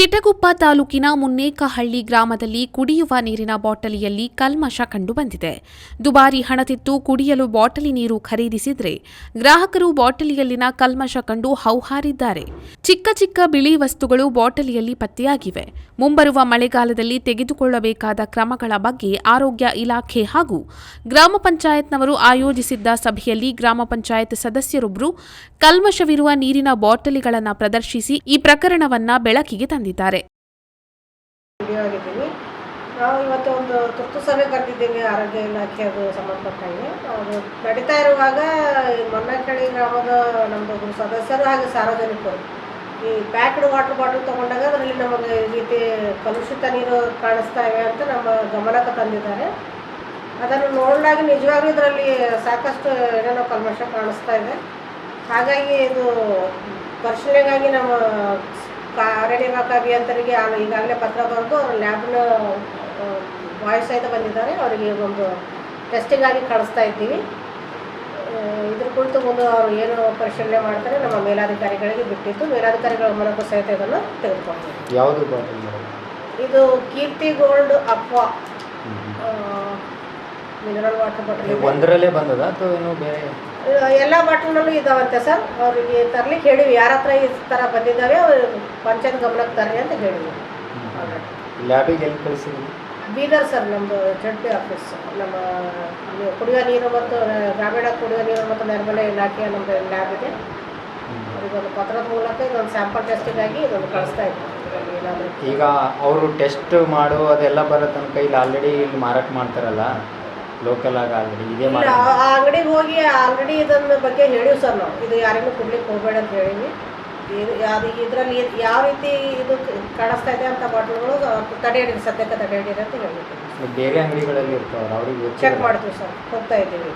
ಚಿಟ್ಟಗುಪ್ಪ ತಾಲೂಕಿನ ಮುನ್ನೇಕಹಳ್ಳಿ ಗ್ರಾಮದಲ್ಲಿ ಕುಡಿಯುವ ನೀರಿನ ಬಾಟಲಿಯಲ್ಲಿ ಕಲ್ಮಶ ಕಂಡುಬಂದಿದೆ ದುಬಾರಿ ಹಣ ತೆತ್ತು ಕುಡಿಯಲು ಬಾಟಲಿ ನೀರು ಖರೀದಿಸಿದ್ರೆ ಗ್ರಾಹಕರು ಬಾಟಲಿಯಲ್ಲಿನ ಕಲ್ಮಶ ಕಂಡು ಹೌಹಾರಿದ್ದಾರೆ. ಚಿಕ್ಕ ಚಿಕ್ಕ ಬಿಳಿ ವಸ್ತುಗಳು ಬಾಟಲಿಯಲ್ಲಿ ಪತ್ತೆಯಾಗಿವೆ. ಮುಂಬರುವ ಮಳೆಗಾಲದಲ್ಲಿ ತೆಗೆದುಕೊಳ್ಳಬೇಕಾದ ಕ್ರಮಗಳ ಬಗ್ಗೆ ಆರೋಗ್ಯ ಇಲಾಖೆ ಹಾಗೂ ಗ್ರಾಮ ಪಂಚಾಯತ್ನವರು ಆಯೋಜಿಸಿದ್ದ ಸಭೆಯಲ್ಲಿ ಗ್ರಾಮ ಪಂಚಾಯತ್ ಸದಸ್ಯರೊಬ್ಬರು ಕಲ್ಮಶವಿರುವ ನೀರಿನ ಬಾಟಲಿಗಳನ್ನು ಪ್ರದರ್ಶಿಸಿ ಈ ಪ್ರಕರಣವನ್ನು ಬೆಳಕಿಗೆ ತಂದಿದ್ದಾರೆ. ಆಗಿದ್ದೀವಿ ನಾವು ಇವತ್ತು ಒಂದು ತುರ್ತು ಸಭೆ ಕರೆದಿದ್ದೀವಿ, ಆರೋಗ್ಯ ಇಲಾಖೆ ಅದು ಸಂಬಂಧಪಟ್ಟಾಗಿ. ಅದು ನಡೀತಾ ಇರುವಾಗ ಮೊನ್ನಕಳ್ಳಿ ಮೊನ್ನಕಳಿ ಗ್ರಾಮದ ನಮ್ಮದು ಸದಸ್ಯರು ಹಾಗೆ ಸಾರ್ವಜನಿಕರು ಈ ಪ್ಯಾಕ್ಡ್ ವಾಟರ್ ಬಾಟಲ್ ತೊಗೊಂಡಾಗ ಅದರಲ್ಲಿ ನಮಗೆ ಈ ರೀತಿ ಕಲುಷಿತ ನೀರು ಕಾಣಿಸ್ತಾ ಇವೆ ಅಂತ ನಮ್ಮ ಗಮನಕ್ಕೆ ತಂದಿದ್ದಾರೆ. ಅದನ್ನು ನೋಡಿದಾಗ ನಿಜವಾಗ್ಲೂ ಇದರಲ್ಲಿ ಸಾಕಷ್ಟು ಏನೇನೋ ಕಲ್ಮಶ ಕಾಣಿಸ್ತಾ ಇದೆ. ಹಾಗಾಗಿ ಇದು ಪರಿಶೀಲನೆಗಾಗಿ ನಮ್ಮ ಅರಣ್ಯ ಇಲಾಖೆ ಅಭಿಯಂತರಿಗೆ ಈಗಾಗಲೇ ಪತ್ರ ಬರೆದು ಅವ್ರ ಲ್ಯಾಬ್ನ ವಾಯ್ಸ್ ಸಹಿತ ಬಂದಿದ್ದಾರೆ. ಅವರಿಗೆ ಒಂದು ಟೆಸ್ಟಿಂಗ್ ಆಗಿ ಕಳಿಸ್ತಾ ಇದ್ದೀವಿ. ಇದ್ರ ಕುರಿತು ಮುಂದೆ ಅವರು ಏನು ಪರಿಶೀಲನೆ ಮಾಡ್ತಾರೆ ನಮ್ಮ ಮೇಲಾಧಿಕಾರಿಗಳಿಗೆ ಬಿಟ್ಟಿತ್ತು ಮೇಲಾಧಿಕಾರಿಗಳ ಮೂಲಕ ಸಹಿತ ಇದನ್ನು ತೆಗೆದುಕೊಳ್ತೀವಿ ಯಾವುದು ಇದು Keerthi gold aqua mineral water bottle ಒಂದರಲ್ಲೇ ಬಂದದ ಅಥವಾ ಏನು ಬೇರೆ? ಎಲ್ಲ ಬಾಟಲ್ನಲ್ಲೂ ಇದಾವಂತೆ ಸರ್. ಅವರಿಗೆ ತರ್ಲಿಕ್ಕೆ ಹೇಳಿವಿ. ಯಾರ ಹತ್ರ ಈ ಥರ ಬಂದಿದ್ದಾವೆ ಅವರು ಪಂಚಾಯತ್ ಗಮನಕ್ಕೆ ತರಲಿ ಅಂತ ಹೇಳಿದ್ವಿ ಲ್ಯಾಬಿಗೆ ಎಲ್ಲಿ ಕಳಿಸಿ ಬೀದರ್ ಸರ್ ನಮ್ಮದು ಜಡ್ ಪಿ ಆಫೀಸ್. ನಮ್ಮ ಕುಡಿಯೋ ನೀರು ಮತ್ತು ಗ್ರಾಮೀಣ ಕುಡಿಯೋ ನೀರು ಮತ್ತು ನೈರ್ಮಲ್ಯ ಇಲಾಖೆಯ ನಮ್ಮದು ಲ್ಯಾಬ್ ಇದೆ. ಅವರಿಗೊಂದು ಪತ್ರದ ಮೂಲಕ ಇದೊಂದು ಸ್ಯಾಂಪಲ್ ಟೆಸ್ಟಿಗಾಗಿ ಇದೊಂದು ಕಳಿಸ್ತಾ ಇದ್ದೀವಿ ಇದರಲ್ಲಿ ಈಗ ಅವರು ಟೆಸ್ಟ್ ಮಾಡೋ ಅದೆಲ್ಲ ಬರೋ ತನಕ ಇಲ್ಲಿ ಆಲ್ರೆಡಿ ಇಲ್ಲಿ ಮಾರಾಟ ಮಾಡ್ತಾರಲ್ಲ. ಲೋಕಲ್ ಆಗಿ ಆಲ್ರೆಡಿ ಇದೇ ಇಲ್ಲ ಆ ಆ ಅಂಗಡಿಗೆ ಹೋಗಿ ಆಲ್ರೆಡಿ ಇದನ್ನ ಬಗ್ಗೆ ಹೇಳಿವಿ ಸರ್ ನಾವು. ಇದು ಯಾರಿಗೂ ಕೊಡ್ಲಿಕ್ಕೆ ಹೋಗಬೇಡ ಅಂತ ಹೇಳಿವಿ ಇದು ಅದು ಇದರಲ್ಲಿ ಯಾವ ರೀತಿ ಇದು ಕಾಣಿಸ್ತಾ ಇದೆ ಅಂತ ಬಾಟ್ಲ್ಗಳು ತಡೆ ಹಿಡಿದು ಸದ್ಯಕ್ಕೆ ತಡೆ ಹಿಡಿದೆ ಅಂತ ಹೇಳಿದ್ದೀವಿ ಬೇರೆ ಅಂಗಡಿಗಳಲ್ಲಿ ಇರ್ತಾವ್ರ ಅವ್ರಿಗೆ ಚೆಕ್ ಮಾಡ್ತೀವಿ ಸರ್. ಹೋಗ್ತಾ ಇದ್ದೀವಿ.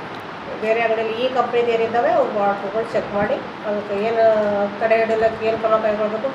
ಬೇರೆ ಅಂಗಡಿಯಲ್ಲಿ ಈ ಕಂಪ್ನಿದು ಏನಿದ್ದಾವೆ ಅವು ಬಾಟ್ಲ್ಗಳು ಚೆಕ್ ಮಾಡಿ ಅದಕ್ಕೆ ಏನು ತಡೆ ಹಿಡಿಲಿಕ್ಕೆ ಏನು ಕ್ರಮ ಕೈಗೊಳ್ಬೇಕು